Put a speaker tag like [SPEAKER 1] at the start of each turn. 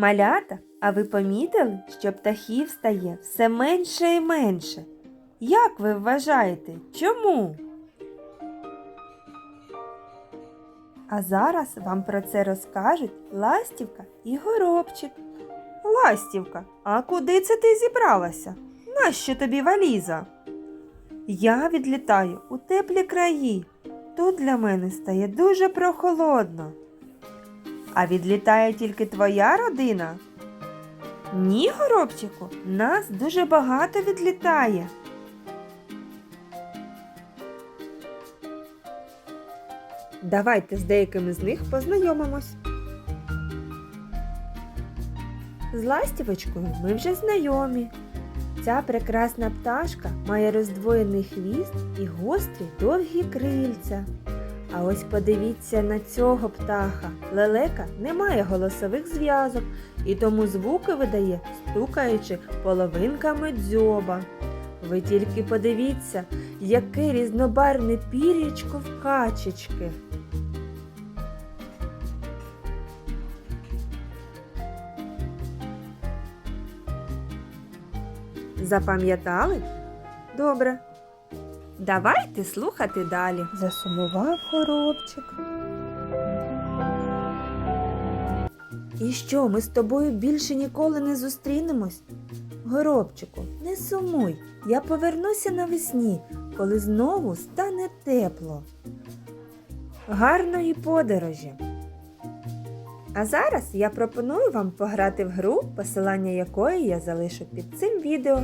[SPEAKER 1] Малята, а ви помітили, що птахів стає все менше і менше? Як ви вважаєте, чому? А зараз вам про це розкажуть Ластівка і Горобчик. Ластівка, а куди це ти зібралася? Нащо тобі валіза? Я відлітаю у теплі краї. Тут для мене стає дуже прохолодно. А відлітає тільки твоя родина? Ні, горобчику, нас дуже багато відлітає. Давайте з деякими з них познайомимось. З ластівочкою ми вже знайомі. Ця прекрасна пташка має роздвоєний хвіст і гострі довгі крильця. А ось подивіться на цього птаха. Лелека не має голосових зв'язок і тому звуки видає, стукаючи половинками дзьоба. Ви тільки подивіться, яке різнобарвне пір'ячко в качечки. Запам'ятали? Добре. Давайте слухати далі. Засумував горобчик. І що, ми з тобою більше ніколи не зустрінемось? Горобчику, не сумуй, я повернуся навесні, коли знову стане тепло. Гарної подорожі! А зараз я пропоную вам пограти в гру, посилання якої я залишу під цим відео.